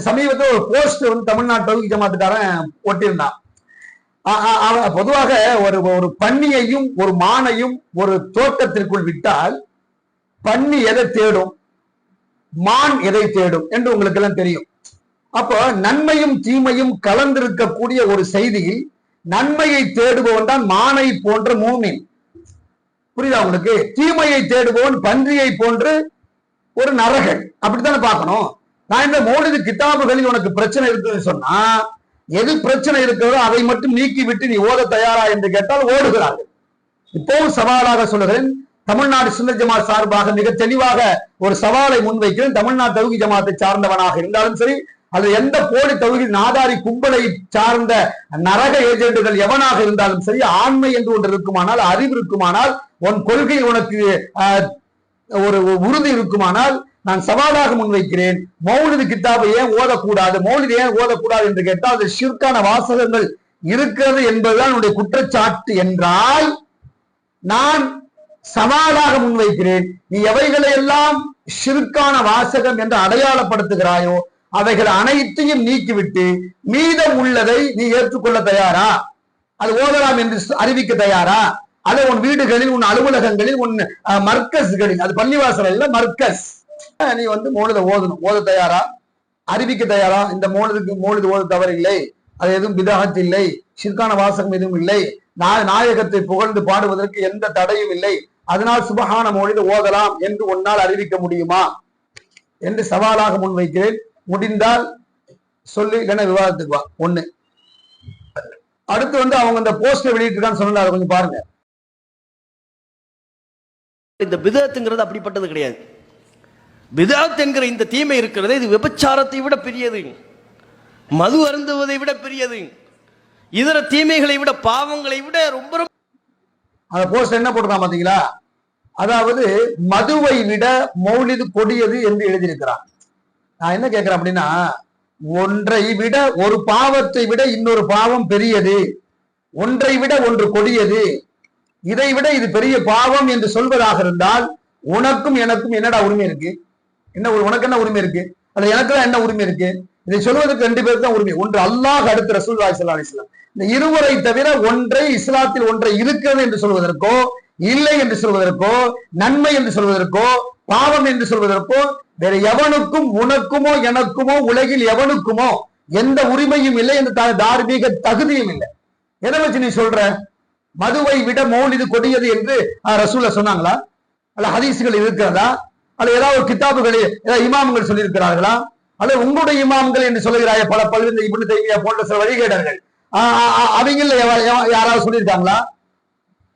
சமீபத்தில் ஒரு போஸ்ட் வந்து தமிழ்நாட்டு தௌஹீத் ஜமாத்துக்காரன் ஒட்டியிருந்தான். அ- பொதுவாக ஒரு ஒரு பன்னியையும் ஒரு மானையும் ஒரு தோட்டத்திற்குள் விட்டால் பன்னி எதை தேடும்? மான் எதை தேடும்? என்று உங்களுக்கு எல்லாம் தெரியும். அப்போ நன்மையும் தீமையும் கலந்திருக்கக்கூடிய ஒரு செய்தியில் நன்மையை தேடுபவன் தான் மானை போன்ற மூமின். புரியுதா உங்களுக்கு? தீமையை தேடுபவன் பன்றியை போன்று ஒரு நரகன். அப்படித்தானே பார்க்கணும்? நான் இந்த மௌலிது கிதாபுகளில் உனக்கு பிரச்சனை இருக்குன்னு சொன்னா எது பிரச்சனை இருக்கிறதோ அதை மட்டும் நீக்கி விட்டு நீ ஓத தயாரா என்று கேட்டால் ஓடுகிறார்கள். இப்போவும் சவாலாக சொல்லுகிறேன் தமிழ்நாடு சுந்தர் ஜமாத் சார்பாக மிக தெளிவாக ஒரு சவாலை முன்வைக்கிறேன். தமிழ்நாடு தகுதி ஜமாத்தை சார்ந்தவனாக இருந்தாலும் சரி அல்லது எந்த போலி தகுதி நாதாரி கும்பலை சார்ந்த நரக ஏஜென்ட்டுகள் எவனாக இருந்தாலும் சரி ஆண்மை என்று ஒன்று இருக்குமானால் அறிவு இருக்குமானால் உன் கொள்கை உனக்கு ஒரு உறுதி இருக்குமானால் நான் சவாலாக முன்வைக்கிறேன். மௌலிது கித்தாபை ஏன் ஓதக்கூடாது? மௌலிது ஏன் ஓதக்கூடாது என்று கேட்டால் அது ஷிற்கான வாசகங்கள் இருக்கிறது என்பதுதான் என்னுடைய குற்றச்சாட்டு என்றால் நான் சவாலாக முன்வைக்கிறேன். நீ எவைகளை எல்லாம் ஷிற்கான வாசகம் என்று அடையாளப்படுத்துகிறாயோ அவைகள் அனைத்தையும் நீக்கிவிட்டு மீதம் உள்ளதை நீ ஏற்றுக்கொள்ள தயாரா? அது ஓதலாம் என்று அறிவிக்க தயாரா? அது உன் வீடுகளில் உன் அலுவலகங்களில் உன் மர்க்கஸ்களில் அது பள்ளிவாசல் அல்ல மர்க்கஸ். நீ வந்து மோழுத ஓதணும். ஓத தயாரா? அறிவிக்க தயாரா? இந்த மோழுதுக்கு மோழுது ஓத தவறில்லை. அது எதுவும் விதகத்து இல்லை. சிற்கான வாசகம் எதுவும் இல்லை. நாயகத்தை புகழ்ந்து பாடுவதற்கு எந்த தடையும் இல்லை. அதனால் சுபகான மொழிது ஓதலாம் என்று உன்னால் அறிவிக்க முடியுமா? என்று சவாலாக முன்வைக்கிறேன். முடிந்தால் சொல்லு இல்லைன்னா விவாதத்துக்கு வா. ஒண்ணு. அடுத்து வந்து அவங்க இந்த போஸ்டர் வெளியிட்டிருக்கான்னு சொன்னாங்க கொஞ்சம் பாருங்க. இந்த விதத்துங்கிறது அப்படிப்பட்டது கிடையாது. விதாத் என்கிற இந்த தீமை இருக்கிறது இது விபச்சாரத்தை விட பெரியது. மது அருந்துவதை விட பெரியது. இதர தீமைகளை விட பாவங்களை விட ரொம்ப ரொம்ப அந்த போஸ்ட் என்ன போட்டிருக்கான் பாத்தீங்களா? அதாவது மதுவை விட மௌலிது கொடியது என்று எழுதியிருக்கிறான். நான் என்ன கேட்கிறேன் அப்படின்னா ஒன்றை விட ஒரு பாவத்தை விட இன்னொரு பாவம் பெரியது. ஒன்றை விட ஒன்று கொடியது. இதை விட இது பெரிய பாவம் என்று சொல்வதாக இருந்தால் உனக்கும் எனக்கும் என்னடா உரிமை இருக்கு? என்ன ஒரு- உனக்கு என்ன உரிமை இருக்கு? அல்ல எனக்கு என்ன உரிமை இருக்கு? இதை சொல்வதற்கு ரெண்டு பேருக்கு தான் உரிமை. ஒன்று அல்லாஹ் அடுத்து ரசூல் ஸல்லல்லாஹு அலைஹி இந்த இருவரை தவிர ஒன்றை இஸ்லாத்தில் ஒன்றை இருக்கிறது என்று சொல்வதற்கோ இல்லை என்று சொல்வதற்கோ நன்மை என்று சொல்வதற்கோ பாவம் என்று சொல்வதற்கோ வேற எவனுக்கும் உனக்குமோ எனக்குமோ உலகில் எவனுக்குமோ எந்த உரிமையும் இல்லை எந்த த- தார்மீக தகுதியும் இல்லை. எதை வச்சு நீ சொல்ற? மதுவை விட மௌலிது கொடியது என்று ரசூல ரசூல்ல சொன்னாங்களா? அல்ல ஹதீசுகள் இருக்கிறதா? அல்ல ஏதாவது ஒரு கிதாபுகளில் ஏதாவது இமாம்கள் சொல்லியிருக்கிறார்களா? அல்ல உங்களுடைய இமாம்கள் என்று சொல்லுகிறாய பல பல்வேறு இப்படி தைமியா போன்ற சில வழிகேடர்கள். ஆஹ் அவங்கள யாராவது சொல்லியிருக்காங்களா?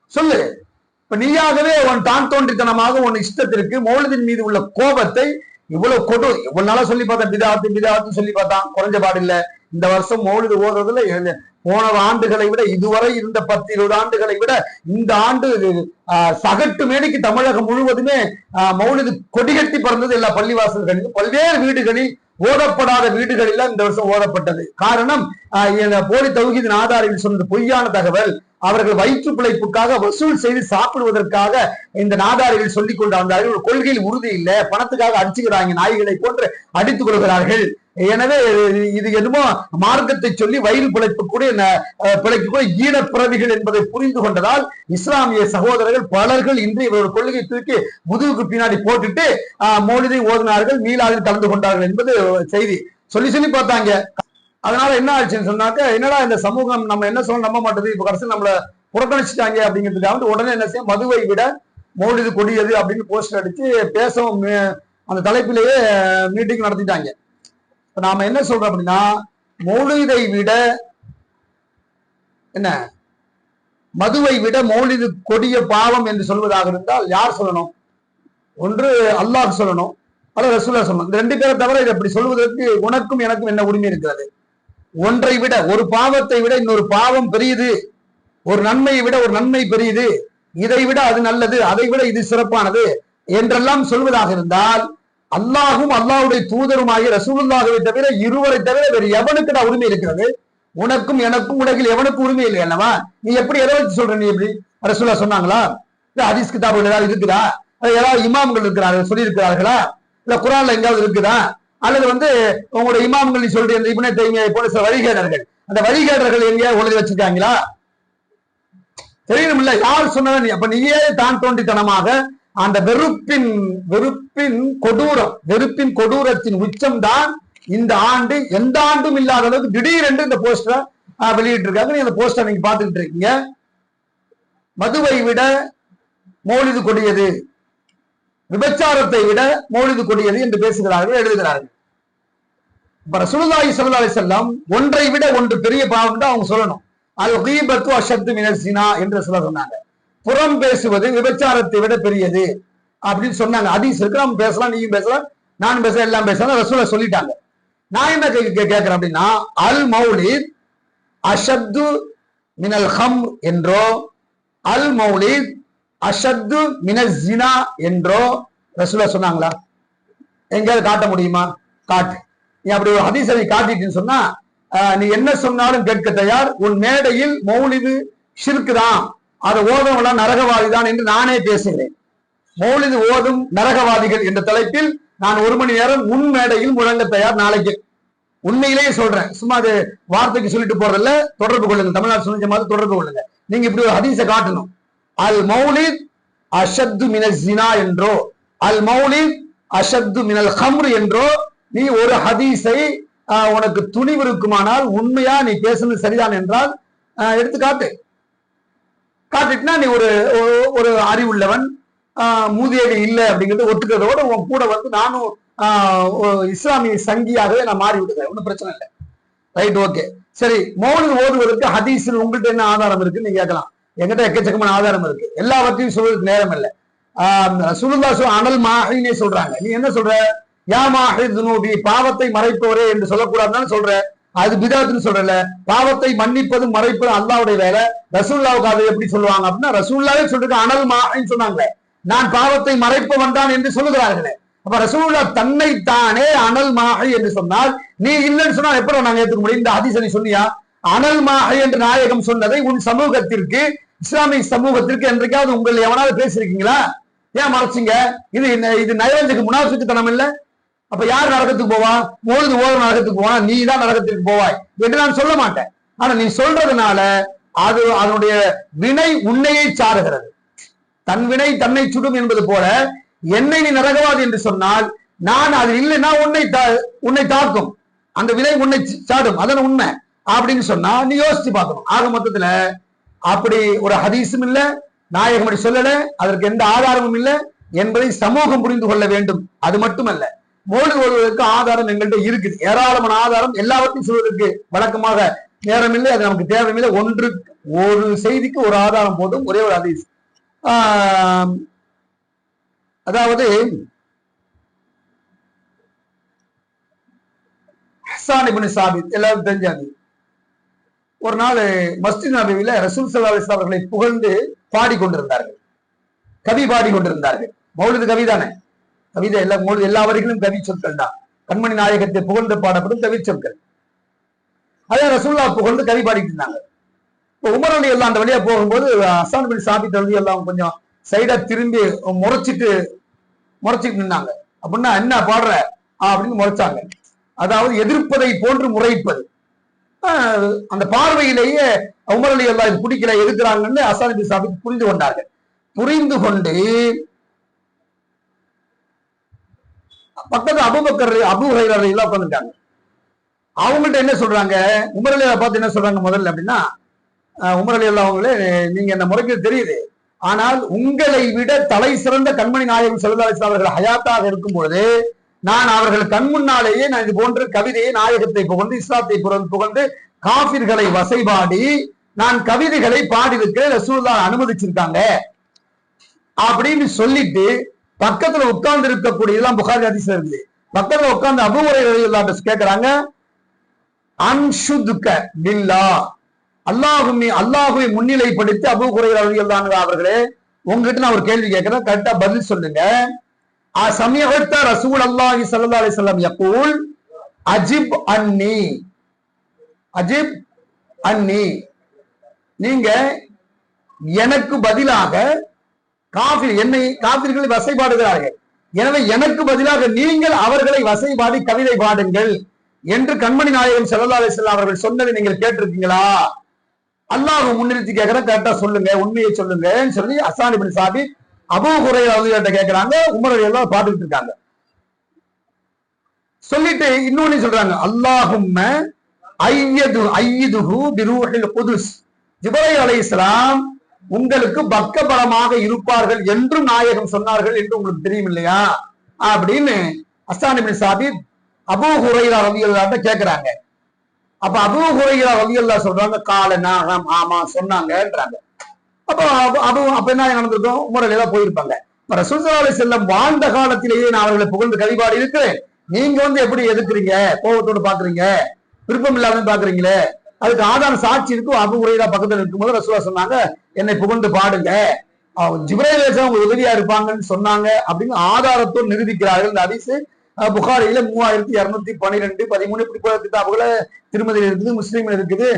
சொல்லு. இப்ப நீயாகவே உன் தான் தோன்றித்தனமாக உன் இஷ்டத்திற்கு மௌலத்தின் மீது உள்ள கோபத்தை இவ்வளவு கொடு இவ்வளவு நாளா சொல்லி பார்த்தேன் பிதாத்து பிதாத்து சொல்லி பார்த்தான். குறைஞ்ச பாடு இல்ல. இந்த வருஷம் மௌலிது ஓடுறதுல போன ஆண்டுகளை விட இதுவரை இருந்த பத்து இருபது ஆண்டுகளை விட இந்த ஆண்டு சகட்டு மேடைக்கு தமிழகம் முழுவதுமே ஆஹ், மௌலிது கொடிகட்டி பறந்தது எல்லா பள்ளிவாசல்களிலும். பல்வேறு வீடுகளில் ஓதப்படாத வீடுகளில் இந்த வருஷம் ஓதப்பட்டது காரணம் போலி தௌஹீதின் ஆதாரில் சொன்னது பொய்யான தகவல். அவர்கள் வயிற்று பிழைப்புக்காக வசூல் செய்து சாப்பிடுவதற்காக இந்த நாதாரிகள் சொல்லிக் கொண்டு வந்தார்கள். ஒரு கொள்கையில் உறுதி இல்லை. பணத்துக்காக அடிச்சுக்கிறாங்க நாய்களை போன்று அடித்துக் கொள்கிறார்கள். எனவே இது என்னமோ மார்க்கத்தை சொல்லி வயிறு பிழைப்புக்கூடிய ந- அஹ், பிழைக்கக்கூடிய ஈழப்பிறவிகள் என்பதை புரிந்து கொண்டதால் இஸ்லாமிய சகோதரர்கள் பலர்கள் இன்று இவரோட கொள்கை தூக்கி முதுகுக்கு பின்னாடி போட்டுட்டு ஆஹ், ஓதினார்கள். மீளாதில் கலந்து கொண்டார்கள் என்பது செய்தி. சொல்லி சொல்லி பார்த்தாங்க. அதனால என்ன ஆச்சுன்னு சொன்னாக்க என்னடா இந்த சமூகம் நம்ம என்ன சொல்ல நம்ப மாட்டேது? இப்ப கடைசி நம்மள புறக்கணிச்சுட்டாங்க அப்படிங்கிறதுக்காக வந்து உடனே என்ன செய்யும் மதுவை விட மௌலிது கொடியது அப்படின்னு போஸ்டர் அடிச்சு பேசவும் அந்த தலைப்பிலேயே மீட்டிங் நடத்திட்டாங்க. இப்ப நாம என்ன சொல்றோம் அப்படின்னா மௌலிதை விட என்ன? மதுவை விட மௌலிது கொடிய பாவம் என்று சொல்வதாக இருந்தால் யார் சொல்லணும்? ஒன்று அல்லாஹ் சொல்லணும். அல்ல ரசூல்லா சொல்லணும். இந்த ரெண்டு பேரை தவிர இதை அப்படி சொல்வதற்கு உனக்கும் எனக்கும் என்ன உரிமை இருக்கிறது? ஒன்றை விட ஒரு பாவத்தை விட இன்னொரு பாவம் பெரியது. ஒரு நன்மையை விட ஒரு நன்மை பெரியது. இதை விட அது நல்லது அதை விட இது சிறப்பானது என்றெல்லாம் சொல்வதாக இருந்தால் அல்லாஹும் அல்லாஹ்வுடைய தூதருமாகிய ரசூலுல்லாஹவை தவிர இருவரை தவிர வேறு எவனுக்கு உரிமை இருக்கிறது? உனக்கும் எனக்கும் உலகில் எவனுக்கும் உரிமை இல்லை அல்லவா? நீ எப்படி எதை வச்சு சொல்ற நீ எப்படி? ரசூலா சொன்னாங்களா? இல்ல ஹதீஸ் கிதாபுகள் ஏதாவது இருக்குதா? அது ஏதாவது இமாம்கள் இருக்கிறார்கள் சொல்லி இருக்கிறார்களா இல்ல குரான்ல எங்காவது இருக்குதா? அல்லது வந்து உங்களுடைய இமாம்கள் நீ சொல்ற இந்த இப்னே தைமியா போல சில வழிகேடர்கள் அந்த வழிகேடர்கள் எங்கேயா எழுதி வச்சிருக்காங்களா? தெரியணும்ல யார் சொன்னவன் நீ? அப்ப நீயே தான் தோண்டித்தனமாக அந்த வெறுப்பின் வெறுப்பின் கொடூரம் வெறுப்பின் கொடூரத்தின் உச்சம் தான் இந்த ஆண்டு எந்த ஆண்டும் இல்லாத அளவுக்கு திடீரென்று இந்த போஸ்டரை வெளியிட்டு இருக்காங்க நீங்க அந்த போஸ்டர் நீங்க பாத்துக்கிட்டு இருக்கீங்க. மதுவை விட மௌலிது கொடியது. விபச்சாரத்தை விட மௌலிது கொடியது என்று பேசுகிறார்கள் எழுதுகிறார்கள். இப்ப ரசூலுல்லாஹி ஸல்லல்லாஹு அலைஹி ஒன்றை விட ஒன்று பெரிய பாவம் தான் அவங்க சொல்லணும். அது ஹீபத்து அஷத்து மினர்சினா என்று சொல்ல சொன்னாங்க. புறம் பேசுவது விபச்சாரத்தை விட பெரியது அப்படின்னு சொன்னாங்க. அதீஸ் இருக்கு நம்ம பேசலாம் நீயும் பேசலாம் நானும் பேசலாம் எல்லாம் பேசலாம் ரசூல சொல்லிட்டாங்க. நான் என்ன கேட்கிறேன் அப்படின்னா அல் மௌலித் அஷத்து மினல் ஹம் என்றோ அல் மௌலித் அஷத்து மினசினா என்றோ ரசூலா சொன்னாங்களா? எங்கேயாவது காட்ட முடியுமா? காட்டு. நீ அப்படி ஒரு ஹதீஸை காட்டிட்டுன்னு சொன்னா நீ என்ன சொன்னாலும் கேட்க தயார். உன் மேடையில் மௌலிது ஷிர்க்கு தான். அதை ஓதவெல்லாம் நரகவாதிதான் என்று நானே பேசுகிறேன். மௌலிது ஓதும் நரகவாதிகள் என்ற தலைப்பில் நான் ஒரு மணி நேரம் உன் மேடையில் முழங்க தயார். நாளைக்கு உண்மையிலேயே சொல்றேன். சும்மா அது வார்த்தைக்கு சொல்லிட்டு போறதில்ல. தொடர்பு கொள்ளுங்க தமிழ்நாடு சொன்ன மாதிரி தொடர்பு கொள்ளுங்க நீங்க இப்படி ஒரு ஹதீஸை காட்டணும். அல் மௌலித் அஷத்து மினல் ஜினா என்றோ அல் மௌலித் அஷத்து மினல் ஹம்ர் என்றோ நீ ஒரு ஹதீஸை ஆஹ், உனக்கு துணிவு இருக்குமானால் உண்மையா நீ பேசுனது சரிதான் என்றால் எடுத்து காட்டு. காட்டிட்டுனா நீ ஒரு ஒரு- ஒரு அறிவுள்ளவன் மூதியடி இல்லை அப்படிங்கிறது ஒத்துக்கிறதோட உன் கூட வந்து நானும் இஸ்லாமிய சங்கியாகவே நான் மாறி விடுறேன் ஒன்றும் பிரச்சனை இல்லை. Right okay. சரி மௌலிது ஓதுவதற்கு ஹதீஸில் உங்கள்கிட்ட என்ன ஆதாரம் இருக்குன்னு நீங்க கேட்கலாம். எங்கிட்ட எக்கச்சக்கமான ஆதாரம் இருக்கு. எல்லாவற்றையும் சொல்றதுக்கு நேரம் இல்லை சுருதாசு அனல் மாஹினே சொல்றாங்க. நீ என்ன சொல்ற? யா மாஹி பாவத்தை மறைப்பவரே என்று சொல்லக்கூடாதுன்னு சொல்ற? அது பிதாத்துன்னு சொல்றல பாவத்தை மன்னிப்பதும் மறைப்பதும் அல்லாவுடைய வேலை. ரசூல்லாவுக்கு அதை எப்படி சொல்லுவாங்க அப்படின்னா ரசூல்லாவே சொல்றது அனல் மாஹின்னு சொன்னாங்களே நான் பாவத்தை மறைப்பவன் தான் என்று சொல்லுகிறார்களே. அப்ப ரசூல்லா தன்னைத்தானே அனல் மாஹி என்று சொன்னால் நீ இல்லைன்னு சொன்னா எப்படி நாங்க ஏத்துக்க முடியும்? இந்த ஹதீஸை சொன்னியா? அனல் மாஹி என்று நாயகம் சொன்னதை உன் சமூகத்திற்கு இஸ்லாமிய சமூகத்திற்கு என்றைக்காவது உங்களை எவனாவது பேசியிருக்கீங்களா? ஏன் மறைச்சிங்க? இது இது இது முனாசுக்கு தனம் இல்ல? அப்ப யார் நரகத்துக்கு போவா? பொழுது ஓத நரகத்துக்கு போவா நீ தான் நரகத்திற்கு போவாய். என்று நான் சொல்ல மாட்டேன். ஆனா நீ சொல்றதுனால அது அதனுடைய வினை உன்னையை சாருகிறது. தன் வினை தன்னை சுடும் என்பது போல என்னை நீ நரகவாது என்று சொன்னால் நான் அது இல்லைன்னா உன்னை தா- உன்னை தாக்கும். அந்த வினை உன்னை சாடும். அதான் உண்மை. அப்படின்னு சொன்னா நீ யோசிச்சு பார்க்கணும். ஆக மொத்தத்துல அப்படி ஒரு ஹதீஸும் இல்ல நாயகம் அப்படி சொல்லல அதற்கு எந்த ஆதாரமும் இல்லை என்பதை சமூகம் புரிந்து கொள்ள வேண்டும். அது மட்டுமல்ல மோடி ஓடுவதற்கு ஆதாரம் எங்கள்கிட்ட இருக்குது. ஏராளமான ஆதாரம் எல்லாவற்றையும் சொல்வதற்கு வழக்கமாக நேரம் இல்லை அது நமக்கு தேவையில்லை. ஒன்று ஒரு செய்திக்கு ஒரு ஆதாரம் போதும் ஒரே ஒரு ஹதீஸ். ஆஹ், அதாவது ஹஸ்ஸான் இப்னு சாபித் எல்லாரும் தெரிஞ்சாது. ஒரு நாள் மஸ்தி நபியில ரசூல் சல்லா அலிஸ்லாம் அவர்களை புகழ்ந்து பாடிக்கொண்டிருந்தார்கள். கவி பாடிக்கொண்டிருந்தார்கள். மௌலிது கவி தானே? கவிதை எல்லா மௌலிது எல்லா வரிகளும் கவி சொற்கள் தான். கண்மணி நாயகத்தை புகழ்ந்து பாடப்படும் கவி சொற்கள். அதே ரசூல்லா புகழ்ந்து கவி பாடிட்டு இருந்தாங்க. இப்போ உமர் அலி எல்லாம் அந்த வழியா போகும்போது அசான் பின் சாபித் அலி எல்லாம் கொஞ்சம் சைடா திரும்பி முறைச்சிட்டு முறைச்சிட்டு நின்னாங்க. அப்படின்னா என்ன பாடுற? அப்படின்னு முறைச்சாங்க. அதாவது எதிர்ப்பதை போன்று முறைப்பது அந்த பார்வையிலேயே உமர் அலி அல்லா பிடிக்கல எதுக்குறாங்கன்னு அசாதி பின் புரிந்து கொண்டார்கள். புரிந்து கொண்டு பக்கத்துல அபுபக்கர் அபு ஹைரர் எல்லாம் உட்காந்துட்டாங்க அவங்கள்ட்ட என்ன சொல்றாங்க? உமர் பார்த்து என்ன சொல்றாங்க முதல்ல அப்படின்னா ஆஹ், உமர் அலி அல்லா அவங்களே நீங்க என்ன முறைக்கு தெரியுது. ஆனால் உங்களை விட தலை சிறந்த கண்மணி நாயகம் செல்வதாலிஸ் அவர்கள் ஹயாத்தாக இருக்கும் பொழுது நான் அவர்கள் கண் முன்னாலேயே நான் இது போன்ற கவிதையை நாயகத்தை புகழ்ந்து இஸ்லாத்தை புகழ்ந்து புகழ்ந்து காபிர்களை வசைபாடி நான் கவிதைகளை பாடியிருக்கிறேன் ரசூல்லா அனுமதிச்சிருக்காங்க. அப்படின்னு சொல்லிட்டு பக்கத்துல உட்கார்ந்து இருக்கக்கூடியதெல்லாம் புகாரி ஹதீஸ்ல இருக்குது. பக்கத்துல உட்கார்ந்து அபுமுறை கேக்குறாங்க அன்ஷுதுக்க பில்லா அல்லாஹுமே அல்லாஹுவை முன்னிலைப்படுத்தி அபு குறை அவர்களே உங்ககிட்ட நான் ஒரு கேள்வி கேட்கிறேன் கரெக்டா பதில் சொல்லுங்க. சமயத்த ரசூல் அல்லாஹி சல்லா அலி சொல்லம் யகூல் அஜிப் அன்னி. அஜிப் அன்னி. நீங்க எனக்கு பதிலாக காஃபி என்னை காபிர்கள் வசைபாடுகிறார்கள். எனவே எனக்கு பதிலாக நீங்கள் அவர்களை வசைபாடி கவிதை பாடுங்கள் என்று கண்மணி நாயகம் செல்லல்லா அலைஹி அவர்கள் சொன்னதை நீங்கள் கேட்டிருக்கீங்களா? அல்லாஹ் முன்னிறுத்தி கேட்கிற கரெக்டா சொல்லுங்க உண்மையை சொல்லுங்கன்னு சொல்லி அசானிபின் சாபித் அபு ஹுரைரா ரலியல்லாஹு கேக்குறாங்க உமர் எல்லாம் பார்த்துட்டு இருக்காங்க. சொல்லிட்டு இன்னொன்னு சொல்றாங்க அல்லாஹும் ஐயது ஐயதுஹு பிரூஹில் புதுஸ் ஜிபரை அலை இஸ்லாம் உங்களுக்கு பக்கபலமாக இருப்பார்கள் என்று நாயகம் சொன்னார்கள் என்று உங்களுக்கு தெரியும் இல்லையா அப்படின்னு அஸ்தானிபின் இப்னு சாபித் அபூ ஹுரைரா ரலியல்லாஹு கேக்குறாங்க. அப்ப அபு ஹுரைரா ரலியல்லாஹு சொல்றாங்க கால நாகம் ஆமா சொன்னாங்கன்றாங்க. அப்போ அபு- அபு அப்ப என்ன நடந்திருக்கும் உமரில் தான் போயிருப்பாங்க. இப்ப ரசூல் செல்லம் வாழ்ந்த காலத்திலேயே நான் அவர்களை புகழ்ந்து கழிபாடு இருக்கிறேன். நீங்க வந்து எப்படி எதிர்க்கிறீங்க? கோபத்தோடு பாக்குறீங்க விருப்பம் இல்லாம பாக்குறீங்களே அதுக்கு ஆதார சாட்சி இருக்கும் அபு உரையா பக்கத்துல இருக்கும்போது ரசூலா சொன்னாங்க என்னை புகழ்ந்து பாடுங்க. அவங்க ஜிப்ரைல் உதவியா இருப்பாங்கன்னு சொன்னாங்க. அப்படின்னு ஆதாரத்தோடு நிரூபிக்கிறார்கள். இந்த அதிசு புகாரியில மூவாயிரத்தி இருநூத்தி பன்னிரெண்டு பதிமூணு இப்படி போல கிதாபுகளை திருமதியில் இருக்குது முஸ்லீம்ல இருக்குது.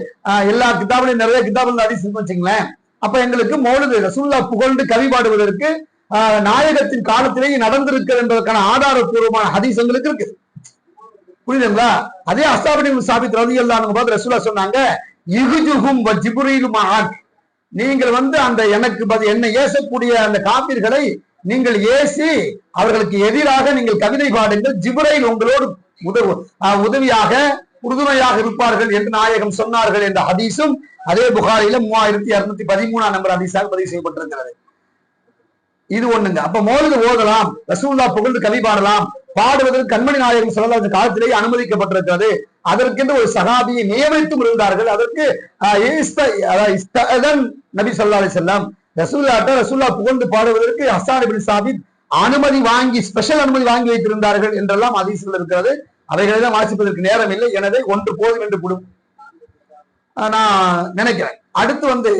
எல்லா கிதாபுலையும் நிறைய கிதாபுல இந்த வச்சுங்களேன். அப்ப எங்களுக்கு மௌலது ரசுல்லா புகழ்ந்து கவி பாடுவதற்கு ஆஹ், நாயகத்தின் காலத்திலேயே நடந்திருக்கிறது என்பதற்கான ஆதாரபூர்வமான ஹதீஸ் எங்களுக்கு இருக்கு. புரியுதுங்களா? அதே அசாபடி சாபித் ரவி அல்லான்னு பார்த்து ரசூலா சொன்னாங்க இகுஜுகும் ஜிபுரீலும் நீங்கள் வந்து அந்த எனக்கு பதில் என்னை ஏசக்கூடிய அந்த காப்பீர்களை நீங்கள் ஏசி அவர்களுக்கு எதிராக நீங்கள் கவிதை பாடுங்கள். ஜிபுரையில் உங்களோடு உதவு ஆஹ், உதவியாக உறுதுணையாக இருப்பார்கள் என்று நாயகம் சொன்னார்கள் என்ற ஹதீஸும் அதே புகாரில மூவாயிரத்தி இருநூத்தி பதிமூணாம் நம்பர் ஹதீஸாக பதிவு செய்யப்பட்டிருக்கிறது. இது ஒண்ணுங்க. அப்ப மோலுது ஓதலாம் ரசூல்லா புகழ்ந்து கவி பாடலாம் பாடுவதற்கு கண்மணி நாயகம் சொல்லலாம் காலத்திலேயே அனுமதிக்கப்பட்டிருக்கிறது. அதற்கென்று ஒரு சகாபியை நியமித்தும் இருந்தார்கள். அதற்கு ஆஹ், நபி சொல்லா செல்லம் ரசூல்லாட்ட ரசூல்லா புகழ்ந்து பாடுவதற்கு ஹசான் இப்னு சாபித் அனுமதி வாங்கி ஸ்பெஷல் அனுமதி வாங்கி வைத்திருந்தார்கள் என்றெல்லாம் அதிசல் இருக்கிறது. அவைகளை தான் வாசிப்பதற்கு நேரம் இல்லை. எனவே ஒன்று போதும் என்று குடும். நான் நினைக்கிறேன். அடுத்து வந்து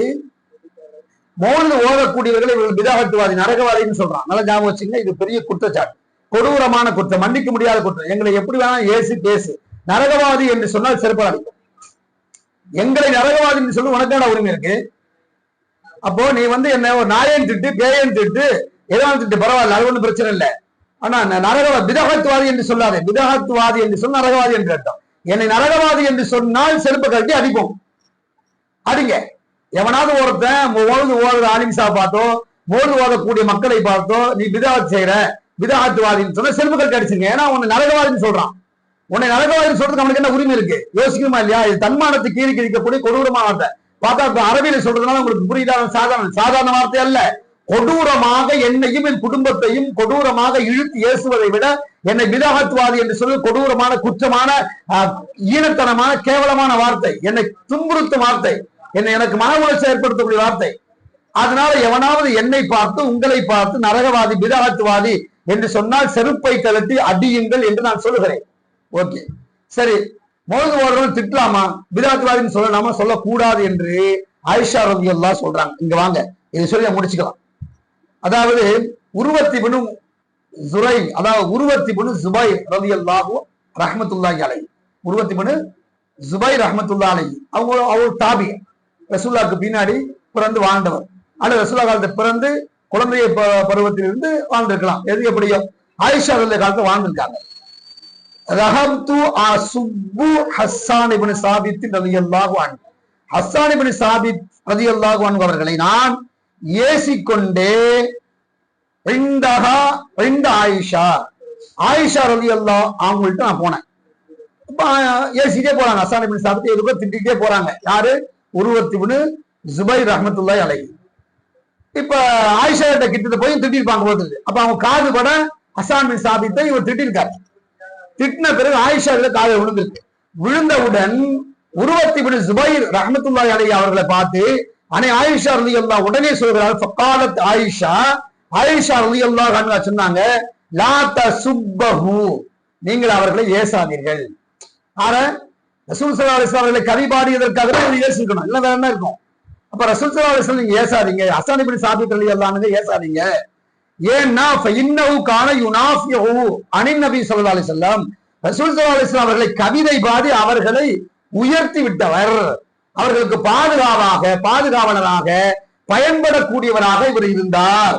மௌனது ஓதக்கூடியவர்கள் இவர்கள் விதாகத்துவாதி நரகவாதின்னு சொல்றான் நல்லா ஞாபகம் வச்சுங்க இது பெரிய குற்றச்சாட்டு. கொடூரமான குற்றம் மன்னிக்க முடியாத குற்றம். எங்களை எப்படி வேணாலும் ஏசு பேசு. நரகவாதி என்று சொன்னால் சிறப்பாக இருக்கும் எங்களை நரகவாதி என்று சொல்லி உனக்கான உரிமை இருக்கு? அப்போ நீ வந்து என்ன ஒரு நாயன் திட்டு பேயன் திட்டு ஏதாவது திட்டு பரவாயில்ல அது ஒன்றும் பிரச்சனை இல்லை. ஆனா ந- நரகவா விதகத்துவாதி என்று சொல்லாதே. விதகத்துவாதி என்று சொன்ன நரகவாதி என்று அர்த்தம். என்னை நரகவாதி என்று சொன்னால் செருப்பு கட்டி அடிப்போம். அடிங்க. எவனாவது ஒருத்தன் ஓது ஓடுற ஆலிம்சா பார்த்தோ ஓது ஓதக்கூடிய மக்களை பார்த்தோ நீ விதாத் செய்யற விதாத்துவாதின்னு சொன்னா செருப்பு கட்டி அடிச்சுங்க ஏன்னா உன்னை நரகவாதின்னு சொல்றான். உன்னை நரகவாதின்னு சொல்றதுக்கு அவனுக்கு என்ன உரிமை இருக்கு? யோசிக்கணுமா இல்லையா? இது தன்மானத்தை கீழி கிழிக்கக்கூடிய கொடூரமான வார்த்தை. பார்த்தா அரபியில சொல்றதுனால உங்களுக்கு புரியுதா? சாதாரண சாதாரண வார்த்தை அல்ல. கொடூரமாக என்னையும் என் குடும்பத்தையும் கொடூரமாக இழுத்து ஏசுவதை விட என்னை விதாகத்துவாதி என்று சொல்லி கொடூரமான குற்றமான ஈனத்தனமான கேவலமான வார்த்தை. என்னை துன்புறுத்தும் வார்த்தை. என்னை எனக்கு மன உணர்ச்சி ஏற்படுத்தக்கூடிய வார்த்தை. அதனால எவனாவது என்னை பார்த்து உங்களை பார்த்து நரகவாதி விதாகத்துவாதி என்று சொன்னால் செருப்பை கலட்டி அடியுங்கள் என்று நான் சொல்லுகிறேன். ஓகே. சரி. மோது ஓடுறவன் திட்டலாமா? விதாத்துவாதின்னு சொல்லலாமா சொல்லக்கூடாது என்று ஆயிஷா ரவி சொல்றாங்க. இங்க வாங்க. இதை சொல்லி முடிச்சுக்கலாம். அதாவது உருவத்தி பினும் சுரை அதாவது உருவத்தி பினு சுபை ரவி அல்லாஹு ரஹமத்துல்லாஹி அலை உருவத்தி பினு சுபை ரஹமத்துல்லா அலை அவங்க அவர் தாபி ரசூல்லாவுக்கு பின்னாடி பிறந்து வாழ்ந்தவர். ஆனால் ரசூல்லா காலத்தை பிறந்து குழந்தைய ப- பருவத்திலிருந்து வாழ்ந்திருக்கலாம். எது எப்படியோ? ஆயிஷா அல்ல காலத்தை வாழ்ந்திருக்காங்க. ரஹம்து அசுப்பு ஹஸ்ஸான் இப்னு ரவி ரலியல்லாஹு அன்ஹு. ஹஸ்ஸான் இப்னு சாபித் ரலியல்லாஹு அன்ஹு அவர்களை நான் ஏசிக்கொண்டே ஆயிஷா ஆயிஷா ஆயிஷா ரலியல்லாஹு அவங்கள்ட்ட நான் போனேன். இப்ப ஏசிட்டே போறாங்க. அசாமி இப்னு சாப்பிட்டு எதுக்கோ திட்டிகிட்டே போறாங்க. யாரு? உருவத்தி இப்னு ஜுபைர் ரஹ்மத்துல்லாஹி அலை இப்ப ஆயிஷா கிட்ட கிட்ட போய் திட்டிருப்பாங்க போது அப்ப அவங்க காது பட ஹஸ்ஸான் பின் சாபித்தை இவர் திட்டிருக்காரு. திட்டின பிறகு ஆயிஷா கிட்ட காதை விழுந்திருக்கு. விழுந்தவுடன் உருவத்தி பின் ஜுபைர் ரஹமத்துல்லாஹி அலை அவர்களை பார்த்து அனை ஆயிஷா ரலியல்லாஹு உடனே சொல்கிறார் காலத் ஆயிஷா. ஆயிஷா ரலியல்லாஹு அன்ஹா சொன்னாங்க லா தசுப்பஹு. நீங்கள் அவர்களை ஏசாதீர்கள். ஆனா ரசூல் சல்லா அலிஸ்லாம் அவர்களை கவி பாடியதற்காக தான் ஏசிருக்கணும். இல்லை வேற என்ன இருக்கும்? அப்ப ரசூல் சல்லா அலிஸ்லாம் நீங்க ஏசாதீங்க. அசானி பிடி சாபித் ரலியல்லாஹு ஏசாதீங்க. ஏன்னா இன்னவு காண யுனாஃபியஹு அனின் நபி சல்லா அலிஸ்லாம் ரசூல் சல்லா அலிஸ்லாம் அவர்களை கவிதை பாடி அவர்களை உயர்த்தி விட்டவர். அவர்களுக்கு பாதுகாவாக பாதுகாவலராக பயன்படக்கூடியவராக இவர் இருந்தார்.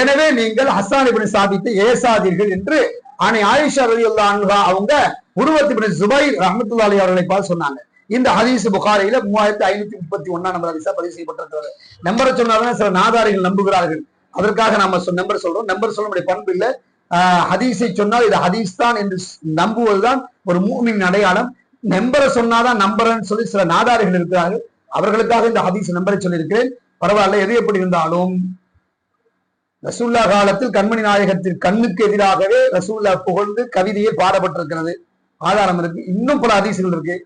எனவே நீங்கள் ஹசான் இபின் சாபித்து ஏசாதீர்கள் என்று அன்னை ஆயிஷா ரவி அல்லா அவங்க உருவத்தி இப்னு ஜுபைர் அலி அவர்களை பார்த்து சொன்னாங்க. இந்த ஹதீஸ் புகாரையில மூவாயிரத்தி ஐநூத்தி முப்பத்தி ஒன்னா நம்பர் ஹதீஸா பதிவு செய்யப்பட்டிருக்கிறது. நம்பரை சொன்னாதான் சில நாதாரிகள் நம்புகிறார்கள். அதற்காக நாம நம்பர் சொல்றோம். நம்பர் சொல்ல முடிய பண்பு இல்லை. ஆஹ் ஹதீஸை சொன்னால் இது ஹதீஸ் தான் என்று நம்புவதுதான் ஒரு மூமின் அடையாளம். நம்பரை சொன்னாதான் நம்புறேன்னு சொல்லி சில நாதாரிகள் இருக்கிறார்கள். அவர்களுக்காக இந்த ஹதீஸ் நம்பரை சொல்லியிருக்கிறேன். பரவாயில்ல எது எப்படி இருந்தாலும். ரசூல்லா காலத்தில் கண்மணி நாயகத்தின் கண்ணுக்கு எதிராகவே ரசூல்லா புகழ்ந்து கவிதையே பாடப்பட்டிருக்கிறது. ஆதாரம் இருக்கு. இன்னும் பல அதிசயங்கள் இருக்கு.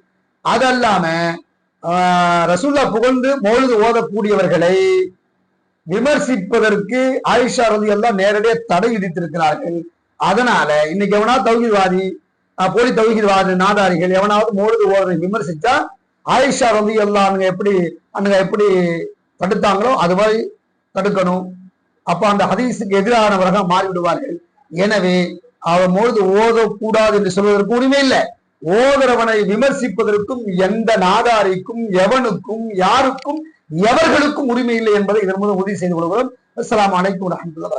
அதல்லாம ஆஹ், ரசூல்லா புகழ்ந்து மொழுது ஓதக்கூடியவர்களை விமர்சிப்பதற்கு ஆயிஷா ரதி எல்லாம் நேரடியாக தடை விதித்திருக்கிறார்கள். அதனால இன்னைக்கு எவனா தௌகிவாதி போலி தௌஹீத்வாதி நாதாரிகள் எவனாவது மௌலிது ஓதனை விமர்சிச்சா ஆயிஷா வந்து எல்லாம் எப்படி அங்க எப்படி தடுத்தாங்களோ அது மாதிரி தடுக்கணும். அப்ப அந்த ஹதீஸுக்கு எதிரானவராக மாறிவிடுவார்கள். எனவே அவன் பொழுது ஓதக்கூடாது என்று சொல்வதற்கு உரிமை இல்லை. ஓதுறவனை விமர்சிப்பதற்கும் எந்த நாதாரிக்கும் எவனுக்கும் யாருக்கும் எவர்களுக்கும் உரிமை இல்லை என்பதை இதன் மூலம் உறுதி செய்து கொள்கிறோம். அஸ்லாம் அலைக்கும் வரஹ்மத்துல்லாஹி